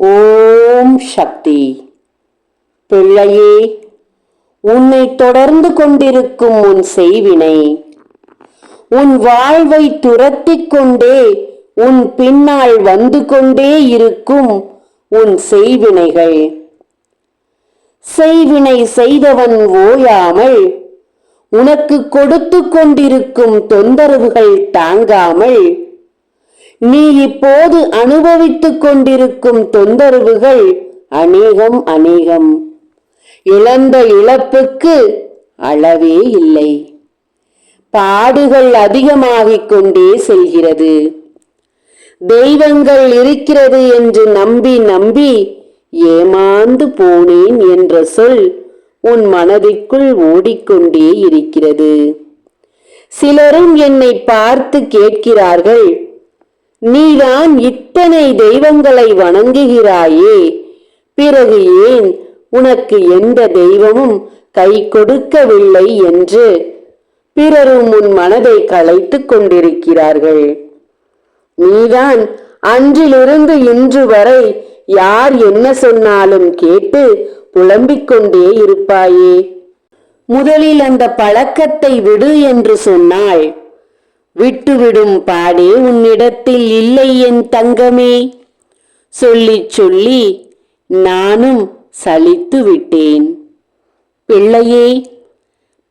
ஓம் சக்தி. பிள்ளையே உன்னை தொடர்ந்து கொண்டிருக்கும் உன் செய்வினை உன் வாழ்வை துரத்திக் கொண்டே உன் பின்னால் வந்து கொண்டே இருக்கும் உன் செய்வினைகள். செய்வினை செய்தவன் ஓயாமல் உனக்கு கொடுத்து கொண்டிருக்கும் தொந்தரவுகள் தாங்காமல் நீ இப்போது அனுபவித்துக் கொண்டிருக்கும் தொந்தரவுகள் அநேகம் அநேகம். இழந்த இழப்புக்கு அளவே இல்லை. பாடுகள் அதிகமாகிக் கொண்டே செல்கிறது. தெய்வங்கள் இருக்கிறது என்று நம்பி நம்பி ஏமாந்து போனேன் என்ற சொல் உன் மனதிற்குள் ஓடிக்கொண்டே இருக்கிறது. சிலரும் என்னை பார்த்து கேட்கிறார்கள் நீதான் இத்தனை தெய்வங்களை வணங்குகிறாயே. பிறகு ஏன் உனக்கு எந்த தெய்வமும் கை கொடுக்கவில்லை என்று பிறரும் உன் மனதை கலைத்துக் கொண்டிருக்கிறார்கள். நீதான் அன்றிலிருந்து இன்று வரை யார் என்ன சொன்னாலும் கேட்டு புலம்பிக் கொண்டே இருப்பாயே. முதலில் அந்த பழக்கத்தை விடு என்று சொன்னாள். விட்டுவிடும் பாடே உன்னிடத்தில் இல்லை என் தங்கமே. சொல்லிச் சொல்லி நானும் சலித்து விட்டேன். பிள்ளையே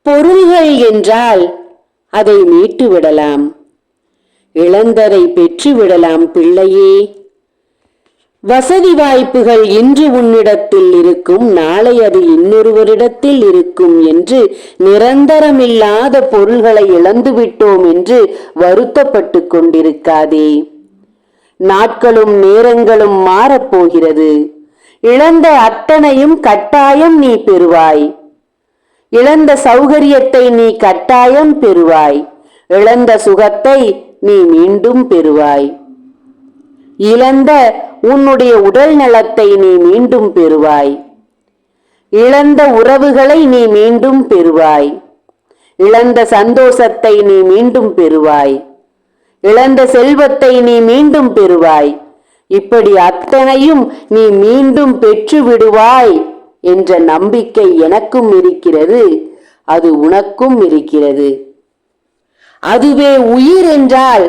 பொருள்கள் என்றால் அதை மீட்டு விடலாம் இழந்ததை பெற்று விடலாம் பிள்ளையே. வசதி வாய்ப்புகள் இன்று உன்னிடத்தில் இருக்கும் நாளை அது இன்னொருவரிடத்தில் இருக்கும் என்று நிரந்தரமில்லாத பொருள்களை இழந்துவிட்டோம் என்று வருத்தப்பட்டு கொண்டிருக்காதே. நாட்களும் நேரங்களும் மாறப்போகிறது. இழந்த அத்தனையும் கட்டாயம் நீ பெறுவாய். இழந்த சௌகரியத்தை நீ கட்டாயம் பெறுவாய். இழந்த சுகத்தை நீ மீண்டும் பெறுவாய். இழந்த உன்னுடைய உடல் நலத்தை நீ மீண்டும் பெறுவாய். இழந்த உறவுகளை நீ மீண்டும் பெறுவாய். இழந்த சந்தோஷத்தை நீ மீண்டும் பெறுவாய். இழந்த செல்வத்தை நீ மீண்டும் பெறுவாய். இப்படி அத்தனையும் நீ மீண்டும் பெற்று விடுவாய் என்ற நம்பிக்கை எனக்கும் இருக்கிறது அது உனக்கும் இருக்கிறது. அதுவே உயிர் என்றால்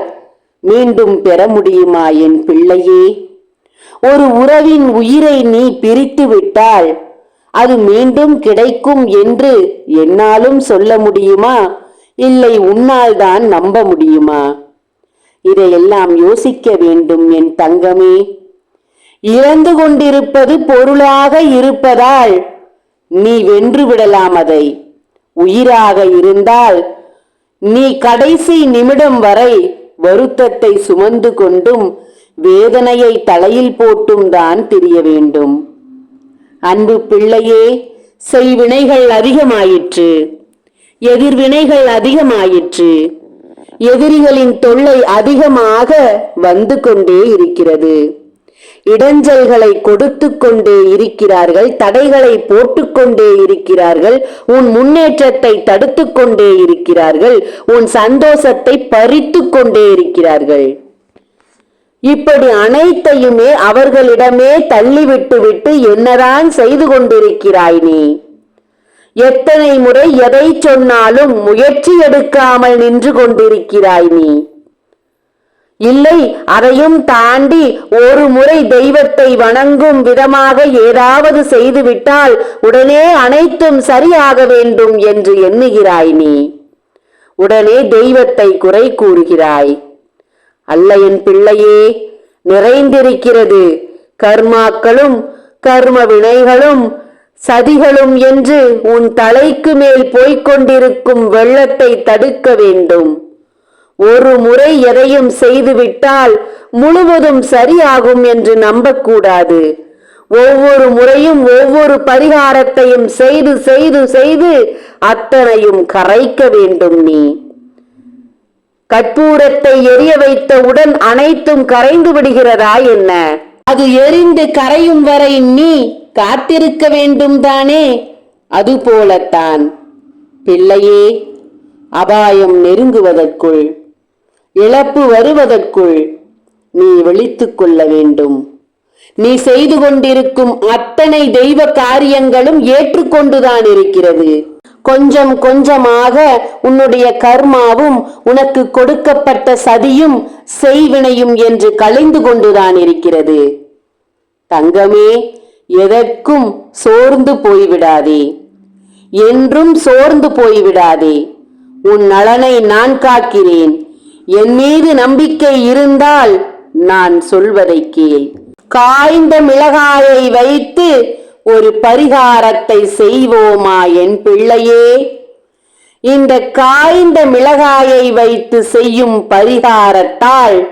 மீண்டும் பெற முடியுமா என் பிள்ளையே? ஒரு உறவின் உயிரை நீ பிரித்து விட்டால் அது மீண்டும் கிடைக்கும் என்று என்னாலும் சொல்ல முடியுமா? இல்லை உன்னால் தான் நம்ப முடியுமா? இதையெல்லாம் யோசிக்க வேண்டும் என் தங்கமே. இறந்து கொண்டிருப்பது பொருளாக இருப்பதால் நீ வென்று விடலாம் அதை. உயிராக இருந்தால் நீ கடைசி நிமிடம் வரை வருத்தத்தை சுமந்து கொண்டும் வேதனையை தலையில் போட்டும் தான் திரிய வேண்டும். அன்பு பிள்ளையே செய்வினைகள் அதிகமாயிற்று. எதிர்வினைகள் அதிகமாயிற்று. எதிரிகளின் தொல்லை அதிகமாக வந்து கொண்டே இருக்கிறது. இடைஞ்சல்களை கொடுத்து கொண்டே இருக்கிறார்கள் தடைகளை போட்டுக்கொண்டே இருக்கிறார்கள் உன் முன்னேற்றத்தை தடுத்து கொண்டே இருக்கிறார்கள் உன் சந்தோஷத்தை பறித்து கொண்டே இருக்கிறார்கள். இப்படி அனைத்தையுமே அவர்களிடமே தள்ளிவிட்டு விட்டு என்னதான் செய்து கொண்டிருக்கிறாய் நீ? எத்தனை முறை எதை சொன்னாலும் முயற்சி எடுக்காமல் நின்று கொண்டிருக்கிறாய் நீ? இல்லை அதையும் தாண்டி ஒரு முறை தெய்வத்தை வணங்கும் விதமாக ஏதாவது செய்துவிட்டால் உடனே அனைத்தும் சரியாக வேண்டும் என்று எண்ணுகிறாய் நீ. உடனே தெய்வத்தை குறை கூறுகிறாய். அல்ல என் பிள்ளையே நிறைந்திருக்கிறது. கர்மாக்களும் கர்ம வினைகளும் சதிகளும் என்று உன் தலைக்கு மேல் போய்க் கொண்டிருக்கும் வெள்ளத்தை தடுக்க வேண்டும். ஒரு முறை எதையும் செய்துவிட்டால் முழுவதும் சரியாகும் என்று நம்பக்கூடாது. ஒவ்வொரு முறையும் ஒவ்வொரு பரிகாரத்தையும் செய்து செய்து செய்து அத்தனையும் கரைக்க வேண்டும் நீ. கற்பூரத்தை எரிய வைத்தவுடன் அனைத்தும் கரைந்து விடுகிறதா என்ன? அது எரிந்து கரையும் வரை நீ காத்திருக்க வேண்டும் தானே? அதுபோலத்தான் பிள்ளையே அபாயம் நெருங்குவதற்குள் இழப்பு வருவதற்குள் நீ விழித்துக் கொள்ள வேண்டும். நீ செய்து கொண்டிருக்கும் அத்தனை தெய்வ காரியங்களும் ஏற்றுக்கொண்டுதான் இருக்கிறது. கொஞ்சம் கொஞ்சமாக உன்னுடைய கர்மாவும் உனக்கு கொடுக்கப்பட்ட சதியும் செய்வினையும் என்று கலைந்து கொண்டுதான் இருக்கிறது. தங்கமே எதற்கும் சோர்ந்து போய்விடாதே. என்றும் சோர்ந்து போய்விடாதே. உன் நலனை நான் காக்கிறேன். என் மீது நம்பிக்கை இருந்தால் நான் சொல்வதை கேள். காய்ந்த மிளகாயை வைத்து ஒரு பரிகாரத்தை செய்வோமா என் பிள்ளையே? இந்த காய்ந்த மிளகாயை வைத்து செய்யும் பரிகாரத்தால்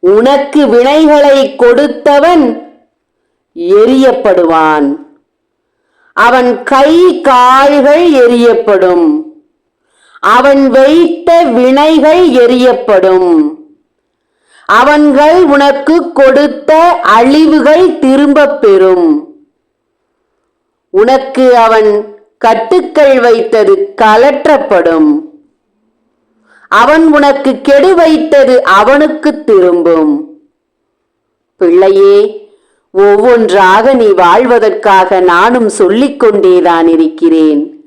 உனக்கு வினைகளை கொடுத்தவன் எரியப்படுவான். அவன் கை கால்கள் எரியப்படும். அவன் வைத்த வினைகள் எரியப்படும் அவன்கள் உனக்கு கொடுத்த அழிவுகள் திரும்பப் பெறும். உனக்கு அவன் கட்டுக்கள் வைத்தது கலற்றப்படும். அவன் உனக்கு கெடு வைத்தது அவனுக்கு திரும்பும். பிள்ளையே ஒவ்வொன்றாக நீ வாழ்வதற்காக நானும் சொல்லிக் கொண்டேதான் இருக்கிறேன்.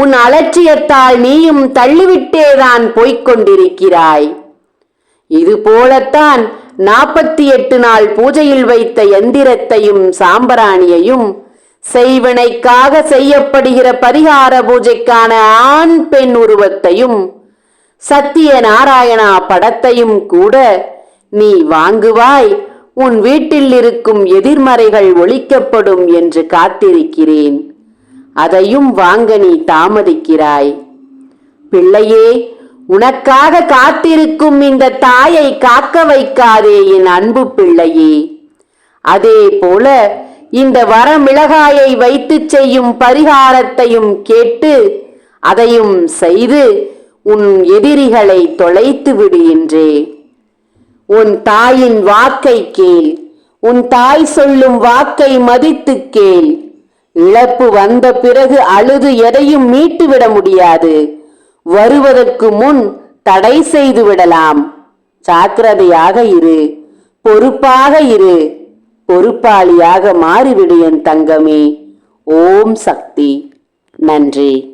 உன் அலட்சியத்தால் நீயும் தள்ளிவிட்டேதான் போய்க் கொண்டிருக்கிறாய் இது போலத்தான் நாற்பத்தி எட்டு நாள் பூஜையில் வைத்த எந்திரத்தையும் சாம்பராணியையும் செய்வினைக்காக செய்யப்படுகிற பரிகார பூஜைக்கான ஆண் பெண் உருவத்தையும் சத்திய நாராயணா படத்தையும் கூட நீ வாங்குவாய். உன் வீட்டில் இருக்கும் எதிர்மறைகள் ஒழிக்கப்படும் என்று காத்திருக்கிறேன். அதையும் வாங்க நீ தாமதிக்கிறாய். பிள்ளையே உனக்காக காத்திருக்கும் இந்த தாயை காக்க வைக்காதே என் அன்பு பிள்ளையே. அதே போல இந்த வரமிளகாயை வைத்து செய்யும் பரிகாரத்தையும் கேட்டு அதையும் செய்து உன் எதிரிகளை தொலைத்து விடு என்றே. உன் தாயின் வாக்கை கேள் உன் தாய் சொல்லும் வாக்கை மதித்துக் கேள். இழப்பு வந்த பிறகு அழுது எதையும் மீட்டுவிட முடியாது. வருவதற்கு முன் தடை செய்து விடலாம். ஜாக்கிரதையாக இரு. பொறுப்பாக இரு. பொறுப்பாளியாக மாறிவிடு என் தங்கமே. ஓம் சக்தி. நன்றி.